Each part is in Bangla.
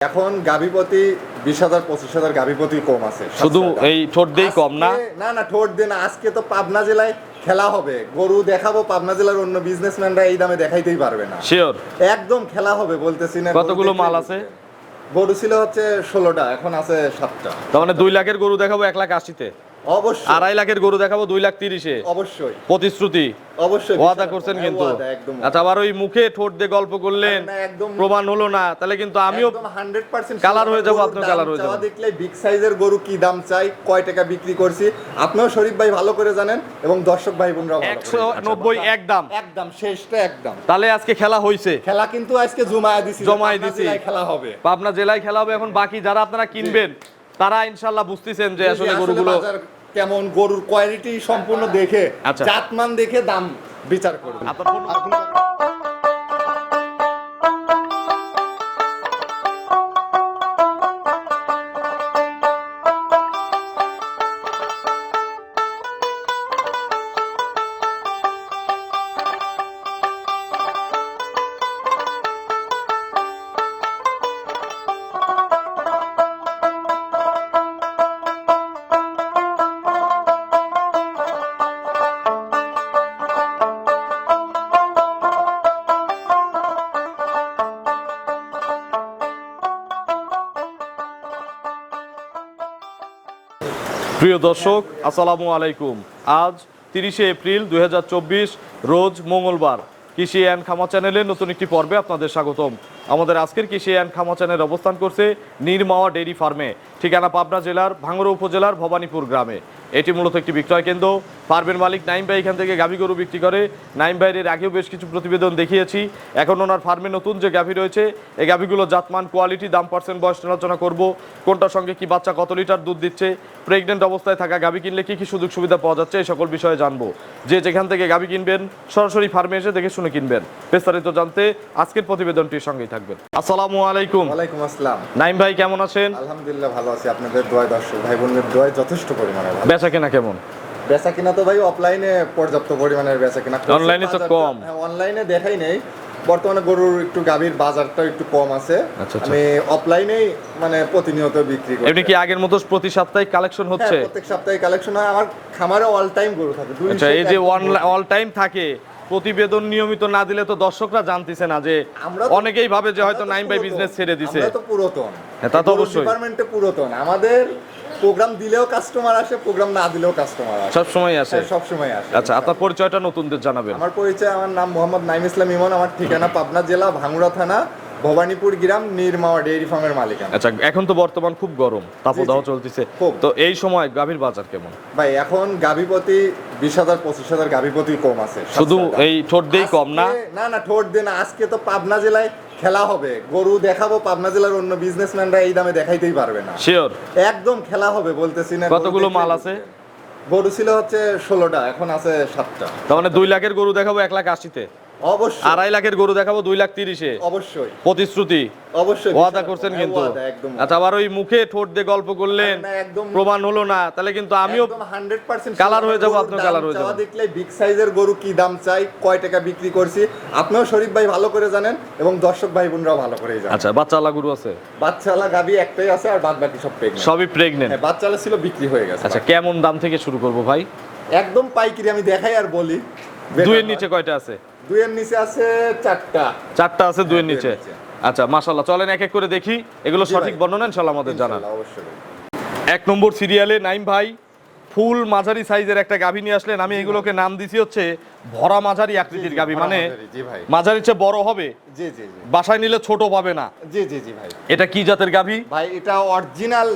এখন গাভীপতি বিশ হাজার পঁচিশ হাজার গাভীপতি কম আছে শুধু এই ঠোঁট দিয়েই কম না? না না ঠোঁট দিয়ে না আজকে তো পাবনা জেলায় খেলা হবে। গরু দেখাবো পাবনা জেলার অন্য বিজনেসম্যানরা এই দামে দেখাইতেই পারবে না। শিওর একদম খেলা হবে বলতেছি না কতগুলো মাল আছে? গরু ছিল হচ্ছে ষোলোটা এখন আছে সাতটা। তার মানে দুই লাখের গরু দেখাবো এক লাখ আশিতে? অবশ্যই। আড়াই লাখের গরু দেখাবো দুই লাখ তিরিশে। অবশ্যই। প্রতিশ্রুতি। অবশ্যই ওয়াদা করছেন হ্যাঁ, কিন্তু। আচ্ছা আবার ওই মুখে ঠোঁট দিয়ে গল্প করলেন। প্রমাণ হলো না। তাহলে কিন্তু আমিও একদম 100% কালার হয়ে যাব, দাম কালার হয়ে যাবেন। দেখলে বিগ সাইজের গরু কি দাম চাই কয় টাকা বিক্রি করছি? আপনিও শরীফ ভাই ভালো করে জানেন এবং দর্শক ভাই বোনরাও একশো। নব্বই একদম একদম শেষটা একদম। তাহলে আজকে খেলা হয়েছে খেলা কিন্তু আজকে জমায়া দিছি জমায়ে দিছি। জেলায় খেলা হবে। পাবনা জেলায় খেলা হবে। এখন বাকি যারা আপনারা কিনবেন তারা ইনশাল্লাহ বুঝতেছেন যে আসলে গরুগুলো কেমন গরুর কোয়ালিটি সম্পূর্ণ দেখে আচ্ছা। জাতমান দেখে দাম বিচার করবে প্রিয় দর্শক, আসসালামু আলাইকুম। আজ তিরিশে এপ্রিল দু হাজার চব্বিশ, রোজ মঙ্গলবার। কৃষি অ্যান্ড খামা চ্যানেলে নতুন একটি পর্বে আপনাদের স্বাগতম। আমাদের আজকের কৃষি অ্যান্ড খামা চ্যানেল অবস্থান করছে নির্মাওয়া ডেইরি ফার্মে, ঠিকানা পাবনা জেলার ভাঙড়া উপজেলার ভবানীপুর গ্রামে। এটি মূলত একটি বিক্রয় কেন্দ্র। ফার্মের মালিক নাইম ভাই এখান থেকে গাভী গরু বিক্রি করে। নাইম ভাইয়ের আগেও বেশ কিছু প্রতিবেদন দেখিয়েছি। এখন ওনার ফার্মে নতুন যে গাভী রয়েছে, এই গাভীগুলো জাতমান, কোয়ালিটি, দাম, পার্সেন্ট, বয়স আলোচনা করব। কোনটার সঙ্গে কি বাচ্চা কত লিটার দুধ দিচ্ছে প্রেগনেন্ট অবস্থায় থাকা গাভী কিনলে কি কি সুযোগ সুবিধা পাওয়া যাচ্ছে, এই সকল বিষয়ে জানব। যে যেখান থেকে গাভী কিনবেন, সরাসরি ফার্মে এসে দেখে শুনে কিনবেন। বিস্তারিত জানতে আজকের প্রতিবেদনটির সঙ্গেই থাকবেন। আসসালামু আলাইকুম। ওয়ালাইকুম আসসালাম। নাইম ভাই কেমন আছেন? আলহামদুলিল্লাহ ভালো আছি। আপনাদের দোয়ায় দর্শক ভাই বোনদের দোয়ায় যথেষ্ট পরিমাণে ভালো। বেচা কেনা কেমন? বেচা কিনা তো ভাই অফলাইনে পর্যাপ্ত পরিমাণের বেচা কিনা। অনলাইনে তো কম। হ্যাঁ, অনলাইনে দেখাই নেই। বর্তমানে গরুর একটু গাভীর বাজারটা একটু কম আছে। আচ্ছা, আচ্ছা। আমি অফলাইনেই মানে প্রতিনিয়ত বিক্রি করি। এমনি কি আগের মতো প্রতি সাপ্তাহিক কালেকশন হচ্ছে? হ্যাঁ, প্রত্যেক সপ্তাহে কালেকশন হয়। আমার খামারে অল টাইম গরু থাকে। আচ্ছা এই যে অল টাইম থাকে প্রতিবেদন নিয়মিত না দিলে তো দর্শকরা জানতেছে না যে অনেকেই ভাবে যে হয়তো নাইন বাই নাইম ভাই বিজনেস ছেড়ে দিছে। তো পুরাতন। হ্যাঁ, তা তো অবশ্যই। ডিপার্টমেন্টে পুরাতন। আমাদের প্রোগ্রাম দিলেও কাস্টমার আসে প্রোগ্রাম না দিলেও কাস্টমার আসে। সব সময় আসে। সব সময় আসে। আচ্ছা আপনার পরিচয়টা নতুনদের জানাবেন। আমার পরিচয় আমার নাম মোহাম্মদ নাইম ইসলাম ইমন আমার ঠিকানা পাবনা জেলা ভাঙ্গুড়া থানা ভবানীপুর গ্রাম নির্মাওয়া ডেইরি ফার্মের মালিক আচ্ছা এখন তো বর্তমান খুব গরম তাপদাহ। চলতেছে। তো এই সময় গাভীর বাজার কেমন? ভাই এখন গাভিপতি বিশ হাজার পঁচিশ হাজার গাভিপতি কম আছে শুধু এই ঠোঁট দিয়েই কম না? না না ঠোঁট দিয়ে না আজকে তো পাবনা জেলায় খেলা হবে। গরু দেখাবো পাবনা জেলার অন্য বিজনেসম্যানরা এই দামে দেখাইতেই পারবে না। শিওর একদম খেলা হবে বলতেছি না কতগুলো মাল আছে? গরু ছিল হচ্ছে ষোলোটা এখন আছে সাতটা। তার মানে দুই লাখের গরু দেখাবো এক লাখ আশিতে? অবশ্যই। আড়াই লাখের গরু দেখাবো দুই লাখ তিরিশে। অবশ্যই। প্রতিশ্রুতি। অবশ্যই ওয়াদা করছেন হ্যাঁ, কিন্তু। আচ্ছা আবার ওই মুখে ঠোঁট দিয়ে গল্প করলেন প্রমাণ হলো না। তাহলে কিন্তু আমিও একদম 100% কালার হয়ে যাব, দাম কালার হয়ে যাবেন। দেখলে বিগ সাইজের গরু কি দাম চাই কয় টাকা বিক্রি করছি আপনিও শরীফ ভাই ভালো করে জানেন এবং দর্শক ভাই বোনরাও ভালো করেই জানেন। আচ্ছা বাচ্চাওয়ালা গরু আছে? বাচ্চাওয়ালা গাবি একটাই আছে আর বাদ বাকি সব প্রেগনেন্ট সবই প্রেগনেন্ট হ্যাঁ বাচ্চালা ছিল বিক্রি হয়ে গেছে। আচ্ছা কেমন দাম থেকে শুরু করব ভাই? একদম পাইকারি আমি দেখাই আর বলি। দুইয়ের নিচে কয়টা আছে? দুইয়ের নিচে আছে চারটা। চারটা আছে দুইয়ের নিচে। আচ্ছা মাশাল্লাহ চলেন এক এক করে দেখি। এগুলো সঠিক। বর্ণনা ইনশাল্লাহ আমাদের অবশ্যই। এক নম্বর সিরিয়ালে নাইম ভাই ফুল মাঝারি সাইজের একটা গাভী নিয়ে আসলেন। আমি এগুলোকে নাম দিছি হচ্ছে ভরা মাঝারি আকৃতির গাভী। মানে মাঝারি, মাঝারির চেয়ে বড় হবে? জি জি বাসায় নিলে ছোট পাবে না। জি জি জি ভাই। এটা কি জাতের গাভী? ভাই এটা অরিজিনাল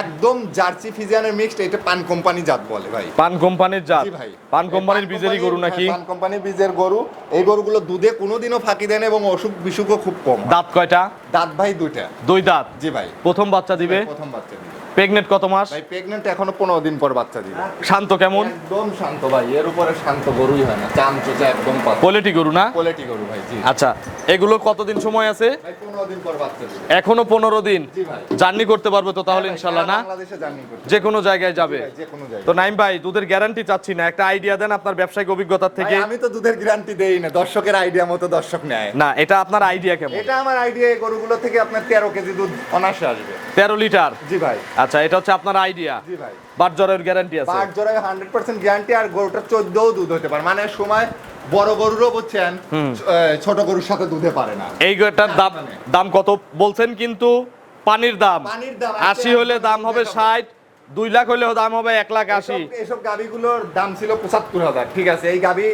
একদম জার্সি ফিজিয়ানের মিক্সড এটা পান কোম্পানি জাত বলে ভাই। পান কোম্পানির জাত। জি ভাই। পান কোম্পানির বীজেরই গরু নাকি? হ্যাঁ, পান কোম্পানির বীজের গরু। এই গরুগুলো দুধে কোনোদিনও ফাঁকি দেয় না এবং অসুখ বিসুখও খুব কম। দাঁত কয়টা? দাঁত ভাই দুইটা। দুই দাঁত? জি ভাই। প্রথম বাচ্চা দিবে? প্রথম বাচ্চা দিবে। প্রেগনেন্ট কত মাস? ভাই প্রেগনেন্ট এখনও পনেরো দিন পর বাচ্চা দিবে। শান্ত কেমন? একদম শান্ত ভাই এর উপরে শান্ত গরুই হয় না চাম চোচা একদম পাতলা। কোয়ালিটি গরু না? কোয়ালিটি গরু ভাই জি। আচ্ছা এগুলো কতদিন সময় আছে? ভাই পনেরো দিন পর বাচ্চা দিবে। এখনও পনেরো দিন? জি ভাই। জার্নি করতে পারবে তো তাহলে হ্যাঁ সারা না? বাংলাদেশে জার্নি করতে যে কোনো জায়গায় যাবে। যে কোনো জায়গায়। তো নাইম ভাই দুধের গ্যারান্টি চাচ্ছি না। একটা আইডিয়া দেন আপনার ব্যবসায়িক অভিজ্ঞতার থেকে। আমি তো দুধের গ্যারান্টি দেই না দর্শকের আইডিয়া মতো দর্শক নেয়। না এটা আপনার আইডিয়া কেমন? এটা আমার আইডিয়া এই গরুগুলো থেকে আপনার তেরো কেজি দুধ অনাসে আসবে। তেরো লিটার? জি ভাই। আচ্ছা এটা হচ্ছে আপনার আইডিয়া জি ভাই। বাট জ্বরের গ্যারান্টি আছে। জোড়ায় হান্ড্রেড পার্সেন্ট গ্যারান্টি আর গরুটা চোদ্দও দুধ হতে পারে। মানে সময় বড় গরুরও বুঝছেন ছোট গরুর সাথে দুধে পারে না। এই গরুটার দাম দাম কত বলছেন কিন্তু? পানির দাম। পানির দাম আশি হলে দাম হবে ষাট দুই লাখ হলেও দাম হবে এক লাখ আশি। এসব- গাবিগুলোর দাম ছিল পঁচাত্তর হাজার ঠিক আছে? এই গাবি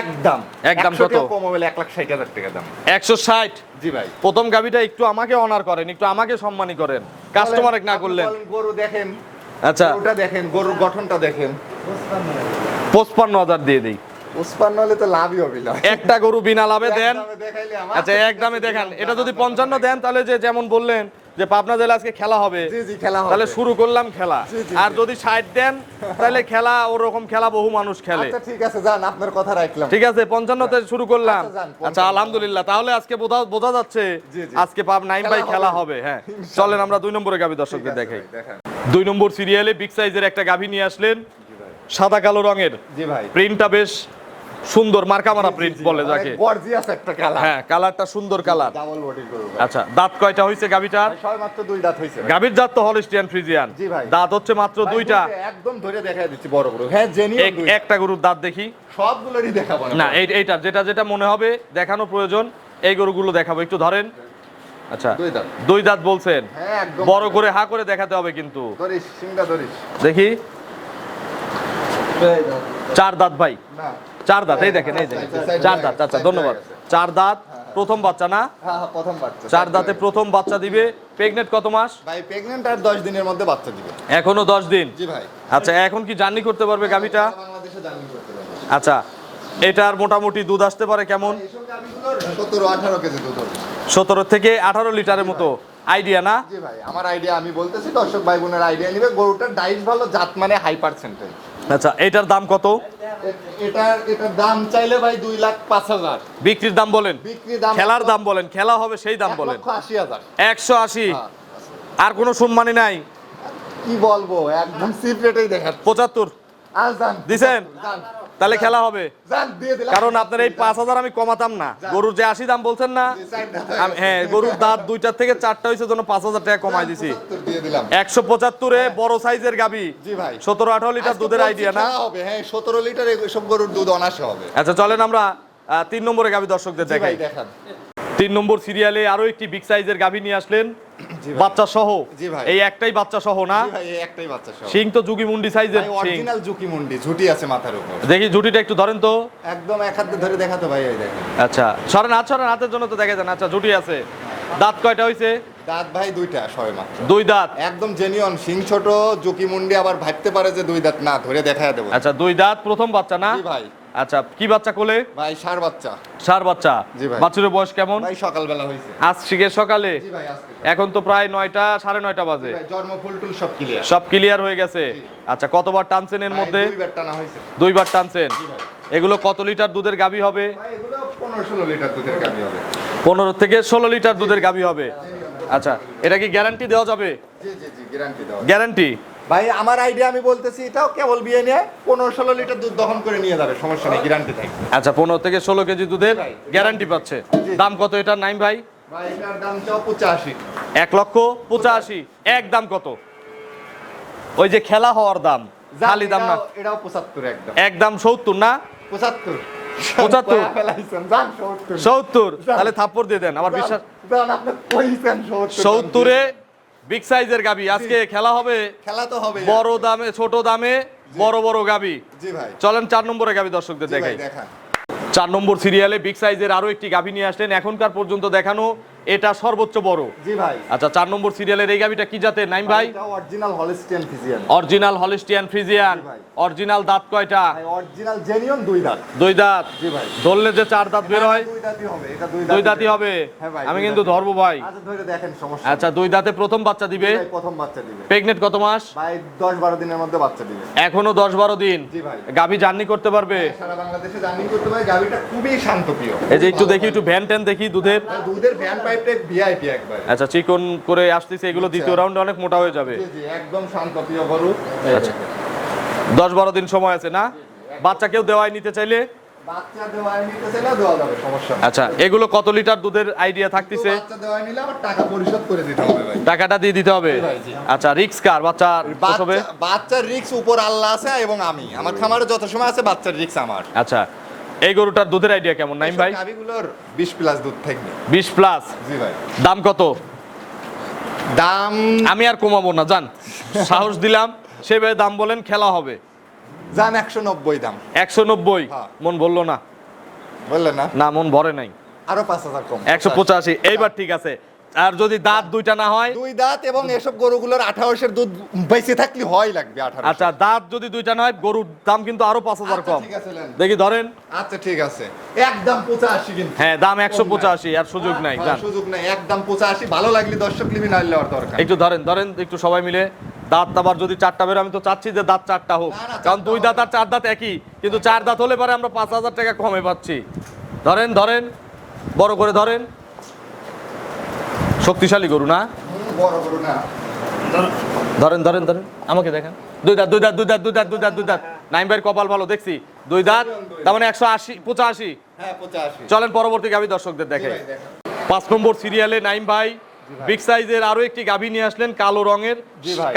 একদম। একদম কত? টাকা কম হবে এক লাখ ষাট হাজার টাকা দাম। একশো ষাট? জি ভাই। প্রথম গাবিটা একটু আমাকে অনার করেন একটু আমাকে সম্মানী করেন। কাস্টমার না করলেন। গরু দেখেন। আচ্ছা। গরুটা দেখেন গরুর গঠনটা দেখেন। পঁচপান্ন হাজার দিয়ে দিই। উসপান্ন হলে তো লাভই হবে না একটা গরু বিনা লাভে দেন। এক আচ্ছা এক দামে দেখান। এটা যদি পঞ্চান্ন দেন তাহলে যে যেমন বললেন যে পাবনা জেলা আজকে খেলা হবে। তাহলে শুরু করলাম খেলা। আর যদি ষাট দেন তাহলে খেলা ওরকম খেলা বহু মানুষ খেলে। আচ্ছা ঠিক আছে যান আপনার কথা রাখলাম। ঠিক আছে পঞ্চান্নতে শুরু করলাম। আচ্ছা, আচ্ছা 55 আলহামদুলিল্লাহ তাহলে আজকে বোঝা বোঝা যাচ্ছে। আজকে পাব নাইম ভাই খেলা হবে। হ্যাঁ। চলেন আমরা দুই নম্বরে গাভী দর্শকদের দেখাই। দুই নম্বর সিরিয়ালে বিগ সাইজের একটা গাভী নিয়ে আসলেন। সাদা কালো রঙের। জি ভাই। প্রিন্টটা বেশ সুন্দর মার্কা মারা প্রিন্ট বলে যাকে। গর্জিয়াস একটা খেলা হ্যাঁ কালারটা সুন্দর কালার ডাবল বডির গরু আচ্ছা দাঁত কয়টা হয়েছে গাভীটার? ভাই, মাত্র দুই দাঁত হয়েছে ভাই। গাভীর জাত তো হলিস্টিয়ান ফ্রিজিয়ান জি ভাই। দাঁত হচ্ছে মাত্র দুইটা। একদম ধরে দেখাই দিচ্ছি বড় গরু। হ্যাঁ এক- একটা গরুর দাঁত দেখি। সবগুলোরই দেখাবো না এই এইটা যেটা যেটা মনে হবে দেখানো প্রয়োজন। এই গরুগুলো দেখাবো একটু ধরেন। আচ্ছা দুই দাঁত। দুই দাঁত বলছেন। হ্যাঁ একদম। বড় করে হা করে দেখাতে হবে কিন্তু। ধরিস সিংহা ধরিস। দেখি। চার দাঁত ভাই। না। চার দাঁত এই দেখেন এই দেখেন। চার দাঁত আচ্ছা ধন্যবাদ। চার দাঁত প্রথম বাচ্চা না? হ্যাঁ হ্যাঁ প্রথম বাচ্চা চার দাঁতে প্রথম বাচ্চা দিবে। প্রেগনেন্ট কত মাস? ভাই প্রেগনেন্ট আর দশ দিনের মধ্যে বাচ্চা দিবে। এখনও দশ দিন? জি ভাই। আচ্ছা এখন কি জার্নি করতে পারবে গাভিটা? বাংলাদেশে জার্নি করতে পারবে। আচ্ছা এটার মোটামুটি দুধ আসতে পারে কেমন? এইসব গাভিগুলোর সতেরো আঠারো কেজি দুধ হবে। সতেরো থেকে আঠারো লিটারের মতো আইডিয়া না? জি ভাই আমার আইডিয়া আমি বলতেছি দর্শক ভাই বোনের আইডিয়া নিবে। গরুটার ডাইস ভালো জাত মানে হাই পার্সেন্টেজ আচ্ছা এটার দাম কত? এটার এটার দাম চাইলে ভাই দুই লাখ পাঁচ হাজার। বিক্রির দাম বলেন। দাম খেলার দাম বলেন খেলা হবে সেই দাম বলেন। আশি হাজার। একশো আশি। হ্যাঁ। আর কোনো সম্মানী নাই। কি বলব একদম সিপ্রেটেই দেখাচ্ছে। পঁচাত্তর। দিছেন? তাহলে খেলা হবে। কারণ আপনার এই পাঁচ হাজার আমি কমাতাম না। গরুর যে আশি দাম বলছেন না হ্যাঁ গরুর দাঁত দুইটার থেকে চারটা হয়েছে জন্য পাঁচ হাজার টাকা কমাই দিছি। একশো পঁচাত্তরে বড় সাইজের গাবি। সতেরো আঠারো লিটার দুধের আইডিয়া না? হবে হ্যাঁ সতেরো লিটার এসব গরুর দুধ অনাসে হবে। আচ্ছা চলেন আমরা তিন নম্বরে গাবি দর্শকদের দেখাই। দেখান। তিন নম্বর সিরিয়ালে আরও একটি বিগ সাইজের গাভী নিয়ে আসলেন। বাচ্চা সহ। এই একটাই বাচ্চা সহ না? এই একটাই বাচ্চা সব শিং তো যুগি মুন্ডি সাইজের অরিজিনাল জুকি মুন্ডি ঝুটি আছে মাথার উপর। দেখি ঝুটিটা একটু ধরেন তো। একদম এক হাতে ধরে দেখাতো ভাই এই দেখেন। আচ্ছা সরেন হাত সরেন হাতের জন্য তো দেখা যান আচ্ছা ঝুটি আছে। দাঁত কয়টা হইছে? দাঁত ভাই দুইটা সবে মাত্র। দুই দাঁত। একদম জেনিয়ন সিং ছোট জুকি মুন্ডি আবার ভাবতে পারে যে দুই দাঁত না ধরে দেখায় দেবো। আচ্ছা দুই দাঁত প্রথম বাচ্চা না? জি ভাই। আচ্ছা কি বাচ্চা কোলে? ভাই সার বাচ্চা। সার বাচ্চা। জি ভাই। বাছুরের বয়স কেমন? ভাই সকালবেলা হয়েছে। আজ শিখে সকালে? জি ভাই আজকে। এখন তো প্রায় নয়টা সাড়ে নয়টা বাজে। জন্ম ফুল টুল সব ক্লিয়ার সব ক্লিয়ার হয়ে গেছে। আচ্ছা কতবার টানছেন এর মধ্যে? দুইবার টানা হয়েছে। দুইবার টানছেন? জি ভাই। এগুলো কত লিটার দুধের গাভী হবে? ভাই এগুলো পনেরো থেকে ষোলো লিটার দুধের গাভী হবে। আচ্ছা এটা কি গ্যারান্টি দেওয়া যাবে? জি জি জি গ্যারান্টি দেওয়া গ্যারান্টি ভাই আমার আইডিয়া আমি বলতেছি এটাও কেবল বিয়ে নিয়ে পনেরো ষোলো লিটার দুধ দহন করে নিয়ে যাবে সমস্যা নেই গ্যারান্টি থাকে আচ্ছা পনেরো থেকে ষোলো কেজি দুধের গ্যারান্টি পাচ্ছে। দাম কত এটার নাইম ভাই? ভাই এটার দাম চাও পঁচাশি। এক লক্ষ পঁচাশি। এক দাম কত? ওই যে খেলা হওয়ার দাম খালি দাম না। এটাও পঁচাত্তর একদম। এক দাম সত্তর না? পঁচাত্তর। পঁচাত্তর? সত্তর। তাহলে থাপ্পড় দিয়ে দেন আমার বিশ্বাস সত্তরে বিগ সাইজের গাবি। আজকে খেলা হবে খেলা তো হবে বড় দামে ছোট দামে বড় বড় গাবি। জি ভাই। চলেন চার নম্বরে গাবি দর্শকদের দেখাই। চার নম্বর সিরিয়ালে বিগ সাইজের আরও একটি গাভী নিয়ে আসলেন। এখনকার পর্যন্ত দেখানো এটা সর্বোচ্চ বড়। জি ভাই। আচ্ছা চার নম্বর সিরিয়ালের এই গাবিটা কি জাতের? নাইম ভাই? এটা original Holstein Friesian original Holstein Friesian original দাঁত কয়টা? ভাই অরিজিনাল জেনিয়ন দুই দাঁত। দুই দাঁত? জি ভাই। ধরলে যে চার দাঁত বের হয় দুই দাঁতই হবে এটা দুই দুই দাঁতই হবে? হ্যাঁ ভাই, আমি কিন্তু। ধরবো ভাই। আচ্ছা ধরে দেখেন সমস্যা আচ্ছা দুই দাঁতে প্রথম বাচ্চা দিবে? প্রথম বাচ্চা দিবে। প্রেগনেন্ট কত মাস? ভাই দশ বারো দিনের মধ্যে বাচ্চা দিবে। এখনও দশ বারো দিন। জি ভাই। গাভী জার্নি করতে পারবে? সারা বাংলাদেশে জার্নি করতে পারে। গাড়িটা খুবই শান্তপ্রিয় এই যে একটু দেখি একটু ভ্যান ট্যান দেখি দুধের। দুধের ভ্যান পাইপটা ভিআইপি একবার। আচ্ছা চিকন করে আসতেছে এগুলো দ্বিতীয় রাউন্ডে অনেক মোটা হয়ে যাবে। জি জি একদম শান্তপ্রিয় গরু। আচ্ছা। দশ বারো দিন সময় আছে না? বাচ্চা কেউ দেওয়াই নিতে চাইলে? বাচ্চা দেওয়ায় নিতে চাইলে দেওয়া যাবে সমস্যা নেই। আচ্ছা এগুলো কত লিটার দুধের আইডিয়া থাকতেছে? বাচ্চা দেওয়ায় নিলে আবার টাকা পরিশোধ করে দিতে হবে ভাই। টাকাটা দিয়ে দিতে হবে। আচ্ছা রিক্স কার? বাচ্চা বাচ্চার রিক্স উপর আল্লাহ আছে এবং আমি। আমার খামারে যত সময় আছে বাচ্চার রিক্স আমার। আচ্ছা এই গরুটার দুধের আইডিয়া কেমন? নাইম ভাই? গাভিগুলোর 20 প্লাস দুধ থাকবে। বিশ প্লাস জি ভাই। দাম কত? দাম আমি আর কমাবো না জান। সাহস দিলাম সেভাবে দাম বলেন খেলা হবে। জান 190 দাম। একশো নব্বই? হ্যাঁ। মন বলল না? বললে না? না মন ভরে নাই। আরও 5000 কম। একশো পঁচাশি। এইবার ঠিক আছে। আর যদি দাঁত দুইটা না হয়? দুই দাঁত এবং এসব গরুগুলোর 28 এর দুধ বেঁচে থাকলে হয় লাগবে 18 আচ্ছা দাঁত যদি দুইটা না হয় গরুর দাম কিন্তু আরও পাঁচ হাজার আচ্ছা, কম। দেখি ধরেন। আচ্ছা ঠিক আছে। একদম 85 কিন্তু। হ্যাঁ দাম একশো পঁচাশি আর সুযোগ নাই হ্যাঁ, সুযোগ নাই। একদম 85 ভালো লাগলে দর্শক লিবি না দরকার একটু ধরেন ধরেন একটু সবাই মিলে। দাঁত আবার যদি চারটা বেরো আমি তো চাচ্ছি যে দাঁত চারটা হোক। কারণ দুই দাঁত আর চার দাঁত একই। কিন্তু চার দাঁত হলে পরে আমরা পাঁচ হাজার টাকা কমে পাচ্ছি। ধরেন ধরেন বড় করে ধরেন। শক্তিশালী গরু না? ধরেন ধরেন ধরেন। আমাকে দেখেন। দুই দাঁত দুই দাঁত দুই দাঁত দুই দাঁত দুই দাঁত দুই দাঁত। নাইম ভাইয়ের কপাল ভালো দেখছি। দুই দাঁত তার মানে একশো আশি পঁচাশি। হ্যাঁ 85 চলেন পরবর্তী গাভী দর্শকদের দেখে। দেখেন। পাঁচ নম্বর সিরিয়ালে নাইম ভাই বিগ সাইজের আরও একটি গাভী নিয়ে আসলেন কালো রঙের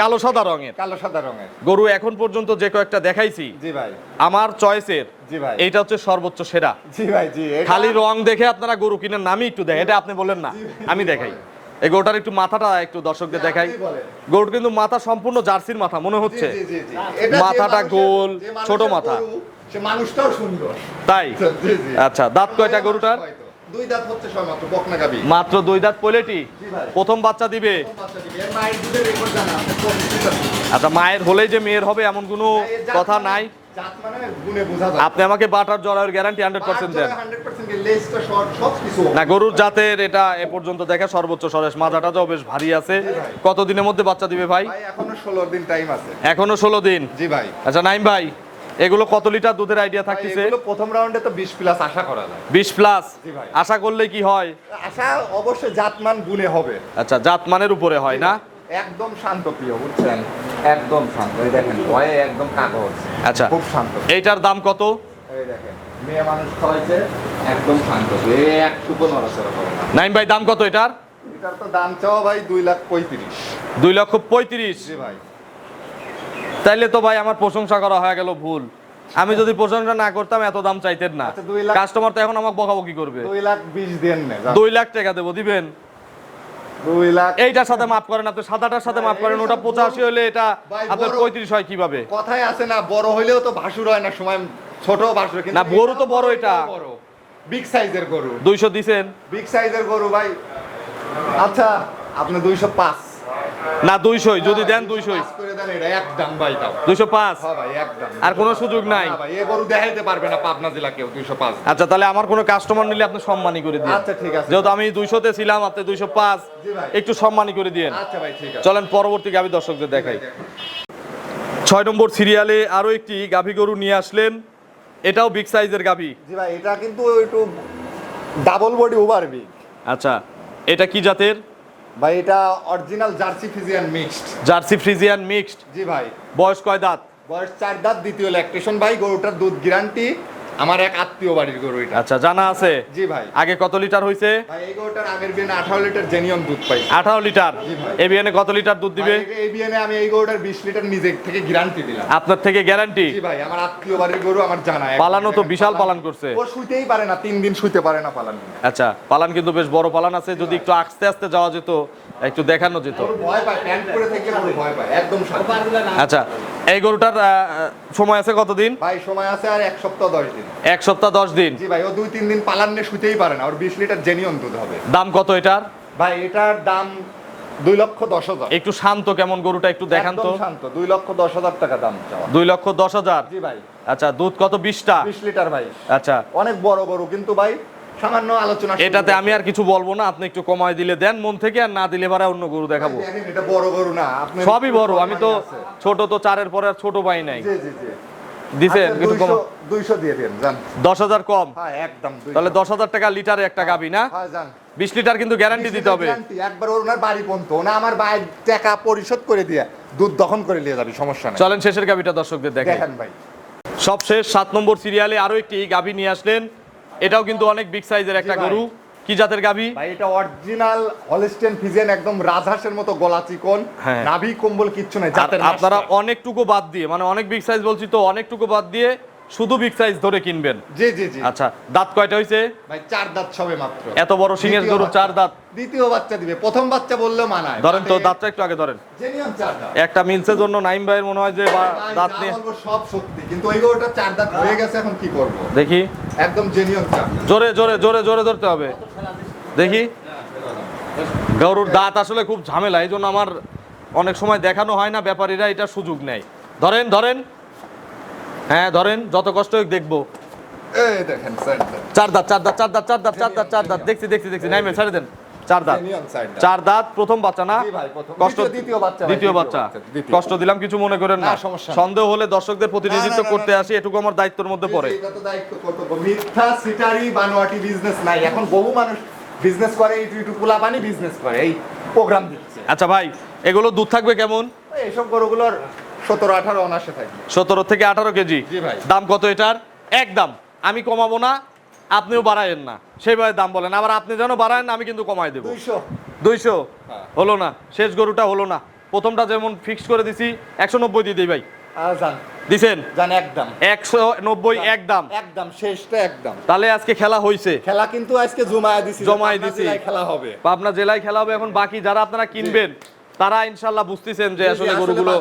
কালো সাদা রঙের। কালো সাদা রঙের। গরু এখন পর্যন্ত যে কয়েকটা দেখাইছি জি ভাই। আমার চয়েসের জি ভাই। এইটা হচ্ছে সর্বোচ্চ সেরা। জি ভাই জি খালি রং দেখে আপনারা গরু কিনার নামই একটু দেখেন এটা আপনি বললেন না। আমি দেখাই। এই গরুটার একটু মাথাটা একটু দর্শকদের দেখাই। গরুর কিন্তু মাথা সম্পূর্ণ জার্সির মাথা মনে হচ্ছে। মাথাটা গোল, ছোট মাথা। মানুষটাও সুন্দর। তাই। আচ্ছা দাঁত কয়টা গরুটার? দুই দাঁত হচ্ছে মাত্র বকনা গাবি মাত্র দুই দাঁত পোলেটি? প্রথম বাচ্চা দিবে। আচ্ছা মায়ের হলেই যে মেয়ের হবে এমন কোনো কথা মানে- নাই? মানে। আপনি আমাকে বাটার জরায়ের গ্যারান্টি হান্ড্রেড পার্সেন্ট দেন। পাঁচ জনের 100% কি লেজটা short, সব কিছু। না গরুর জাতের এটা এ পর্যন্ত দেখা সর্বোচ্চ সরেশ। মাজাটা যাও বেশ ভারী আছে। কত দিনের মধ্যে বাচ্চা দিবে ভাই? এখনও 16 দিন টাইম আছে। এখনও ষোলো দিন? জি ভাই। আচ্ছা নাইম ভাই এগুলো কত লিটার দুধের আইডিয়া থাকতেছে? এগুলো প্রথম রাউন্ডে তো 20 প্লাস আশা করা যায়। বিশ প্লাস আশা করলে কি হয়? আশা অবশ্যই জাতমান গুণে হবে। আচ্ছা জাত মানের উপরে হয় না? একদম শান্ত প্রিয় বুঝছেন? একদম শান্ত। এই দেখেন ভয়ে একদম কাগজ। আচ্ছা খুব শান্ত। এইটার দাম কত? এই দেখেন মেয়ে মানুষ খাওয়াইছে একদম শান্ত। এই এক নড়াচড়া করে নাইম ভাই দাম কত এটার? এটার তো দাম চাও ভাই দুই লাখ পঁয়ত্রিশ। দুই লক্ষ পঁয়ত্রিশ। জি ভাই। তাইলে তো ভাই আমার প্রশংসা করা হয়ে গেল ভুল। আমি যদি প্রশংসা না করতাম এত দাম চাইতেন না। আচ্ছা, কাস্টমার তো এখন আমাকে বকাবকি করবে। দুই লাখ বিশ দেন দুই লাখ টাকা দেবো দিবেন? দুই লাখ। এইটার সাথে মাফ করেন আপনি সাদাটার সাথে মাফ করেন ওটা পঁচাশি হলে এটা আপনার পঁয়ত্রিশ হয় কীভাবে? কথাই আছে না বড় হইলেও তো ভাসুর হয় না সময় ছোট ভাসুর কিন্তু না, গরু তো বড় এটা। বড়। বিগ সাইজের গরু। দুইশো দিছেন? বিগ সাইজের গরু ভাই। আচ্ছা আপনি দুইশো পাঁচ। না দুইশোই যদি দেন দুইশোই। দুইশো পাঁচ? হ্যাঁ আর কোনো সুযোগ নাই। গরু দেখাইতে পারবে না পাবনা জেলা কেউ দুইশো পাঁচ। আচ্ছা তাহলে আমার কোনো কাস্টমার নিলে আপনি সম্মানী করে দিন আচ্ছা ঠিক আছে। যেহেতু আমি দুইশোতে ছিলাম আপনি দুইশো পাঁচ। একটু সম্মানী করে দিন আচ্ছা ভাই ঠিক আছে। চলেন পরবর্তী গাভী দর্শকদের দেখাই। ছয় নম্বর সিরিয়ালে আরও একটি গাভী গরু নিয়ে আসলেন। এটাও বিগ সাইজের গাভী। জি ভাই এটা কিন্তু একটু ডাবল বডি ওভার বিগ আচ্ছা এটা কি জাতের? ভাই এটা original Jersey Friesian mixed Jersey Friesian mixed জি ভাই। বয়স কয় দাঁত? বয়স চার দাঁত দ্বিতীয় ল্যাকটেশন ভাই গরুটার দুধ গ্যারান্টি আমার এক আত্মীয় বাড়ির গরু এটা। আচ্ছা জানা আছে? জি ভাই। আগে কত লিটার হইছে? ভাই এই গরুটার আগের বিয়ে আঠারো লিটার জেনিয়ন দুধ পাই আঠারো লিটার? জি ভাই। এবিএনে কত লিটার দুধ দিবে? এই বিয়েনে আমি এই গরুটার বিশ লিটার নিজে থেকে গ্যারান্টি দিলাম। আপনার থেকে গ্যারান্টি জি ভাই আমার আত্মীয় বাড়ির গরু আমার জানা। পালানো তো বিশাল পালান। করছে। ও শুইতেই পারে না তিন দিন শুইতে পারে না পালান। আচ্ছা পালান কিন্তু বেশ বড় পালান আছে। যদি একটু আস্তে আস্তে যাওয়া যেত একটু দেখানো যেত। ভয় পায় প্যান্ট করে থেকে ভয় পায় একদম। আচ্ছা এই গরুটার সময় আছে কতদিন? ভাই সময় আছে আর এক সপ্তাহ দশ দিন। এক সপ্তাহ দশ দিন। জি ভাই ও দুই তিন দিন পালান্নে শুতেই পারে না। ওর বিশ লিটার জেনিয়ন দুধ হবে। দাম কত এটার? ভাই এটার দাম দুই লক্ষ দশ হাজার। একটু শান্ত কেমন গরুটা একটু দেখান তো। শান্ত দুই লক্ষ দশ হাজার টাকা দাম চাওয়া। দুই লক্ষ দশ হাজার? জি ভাই। আচ্ছা দুধ কত বিশটা? বিশ লিটার ভাই। আচ্ছা। অনেক বড় গরু কিন্তু ভাই সামান্য আলোচনা এটাতে আমি আর কিছু বলব না আপনি একটু কমায় দিলে দেন মন থেকে আর না দিলে পারে অন্য গরু দেখাবো। এটা বড় গরু না আপনি সবই বড় আমি তো ছোট তো চারের পরে আর ছোট পাই নাই। জি জি জি। দিছেন আচ্ছা, কম 200 200 দিয়ে দেন জান দশ হাজার কম। হ্যাঁ একদম তাহলে টাকা লিটারে একটা গাবি না? হ্যাঁ জান লিটার কিন্তু গ্যারান্টি দিতে হবে। একবার ওনার বাড়ি ওনা আমার বাইর টাকা পরিশোধ করে দিয়ে দুধ দহন করে নিয়ে যাবে সমস্যা নেই। চলেন শেষের গাবিটা দর্শকদের দেখেন দেখেন ভাই। সবশেষ সাত নম্বর সিরিয়ালে আরও একটি গাভি নিয়ে আসলেন। এটাও কিন্তু অনেক বিগ সাইজের একটা গরু কি জাতের গাভী ভাই এটা অরিজিনাল হলিস্টেন ফিজেন একদম রাজহাঁসের মতো গলা চিকন হ্যাঁ। নাভি কম্বল কিচ্ছু নাই আপনারা। অনেকটুকু বাদ দিয়ে মানে অনেক বিগ সাইজ বলছি তো অনেকটুকু বাদ দিয়ে শুধু বিগ সাইজ ধরে কিনবেন। জি জি জি। আচ্ছা দাঁত কয়টা হইছে? ভাই চার দাঁত সবে মাত্র। এত বড় সিংহের দ্বিতীয় গরু চার দাঁত। দ্বিতীয় বাচ্চা দিবে। প্রথম বাচ্চা বললেও মানায়। ধরেন তো দাঁতটা একটু আগে ধরেন। জেনিয়ন চার দাঁত। একটা মিলসের জন্য নাইম ভাইয়ের মনে হয় যে দাঁত নিয়ে বলব সব সত্যি। কিন্তু ওই গরুটা চার দাঁত হয়ে গেছে এখন কি করব? দেখি। একদম জেনিয়ন চার দাঁত। জোরে জোরে জোরে জোরে ধরতে হবে। দেখি। গরুর দাঁত আসলে খুব ঝামেলা এই জন্য আমার অনেক সময় দেখানো হয় না ব্যাপারীরা এটা সুযোগ নেয়। ধরেন ধরেন। হ্যাঁ ধরেন যত কষ্ট হোক দেখব। চার দাঁত চার দাঁত চার দাঁত চার দাঁত চার দাঁত চার দাঁত। দেখছি দেখছি দেখছি। ছেড়ে দেন। চার দাঁত। চার দাঁত প্রথম বাচ্চা না। কষ্ট দ্বিতীয়- বাচ্চা দ্বিতীয় বাচ্চা। কষ্ট দিলাম কিছু মনে করেন না। সন্দেহ হলে দর্শকদের প্রতিনিধিত্ব করতে আসি এটুকু আমার দায়িত্বের মধ্যে পড়ে। মিথ্যা সিটারি বানোয়াটি বিজনেস নাই। এখন বহু মানুষ বিজনেস করে টুইটু পোলাপানি বিজনেস করে। এই প্রোগ্রাম দিচ্ছে। আচ্ছা ভাই এগুলো দুধ থাকবে কেমন? এইসব গরুগুলোর সতেরো আঠারো অনাসে থাকবে। সতেরো থেকে আঠারো কেজি। দাম কত এটার? এক দাম। আমি কমাবো না আপনিও বাড়ায়েন না। সেইভাবে দাম বলেন। আবার আপনি যেন বাড়ায়েন না আমি কিন্তু কমাই দেবো। দুইশো। দুইশো? হ্যাঁ। হলো না। শেষ গরুটা হলো না। প্রথমটা যেমন ফিক্স করে দিছি একশো নব্বই দিয়ে দিই ভাই। দিছেন? জান একদম একশো নব্বই এক দাম। একদম শেষটা একদম তাহলে আজকে খেলা হয়েছে খেলা কিন্তু আজকে জমায়া দিছি। জমায়ে দিছি। খেলা হবে। পাবনা জেলায় খেলা হবে। এখন বাকি যারা আপনারা কিনবেন তারা ইনশাল্লাহ বুঝতেছেন যে আসলে গরুগুলো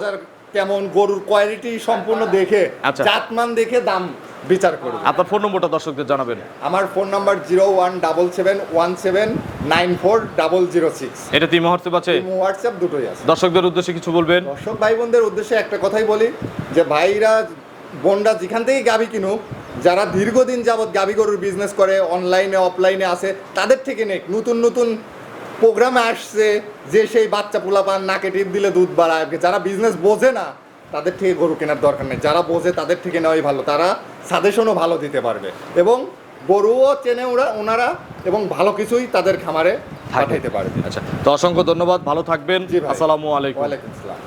কেমন গরুর কোয়ালিটি সম্পূর্ণ দেখে আচ্ছা। জাতমান দেখে দাম বিচার করবে। আপনার ফোন নম্বরটা দর্শকদের জানাবেন। আমার phone number zero one double seven one seven nine four double zero six এটা তিন হোয়াটসঅ্যাপ আছে। হোয়াটসঅ্যাপ দুটোই আছে। দর্শকদের উদ্দেশ্যে কিছু বলবেন। দর্শক ভাই বোনদের উদ্দেশ্যে একটা কথাই বলি যে ভাইরা বোনরা যেখান থেকেই গাবি কিনুক যারা দীর্ঘদিন যাবৎ গাবি গরুর বিজনেস করে অনলাইনে অফলাইনে আছে তাদের থেকে নেক। নতুন নতুন প্রোগ্রামে আসছে যে সেই বাচ্চা পোলাপান নাকে টিপ দিলে দুধ বাড়ায়। যারা বিজনেস বোঝে না তাদের থেকে গরু কেনার দরকার নেই। যারা বোঝে তাদের থেকে নেওয়াই ভালো। তারা সাজেশনও ভালো দিতে পারবে। এবং গরুও চেনে ওরা ওনারা এবং ভালো কিছুই তাদের খামারে পাঠাইতে পারবে। আচ্ছা তো অসংখ্য ধন্যবাদ। ভালো থাকবেন। আসসালামু আলাইকুম। ওয়ালাইকুম আসসালাম।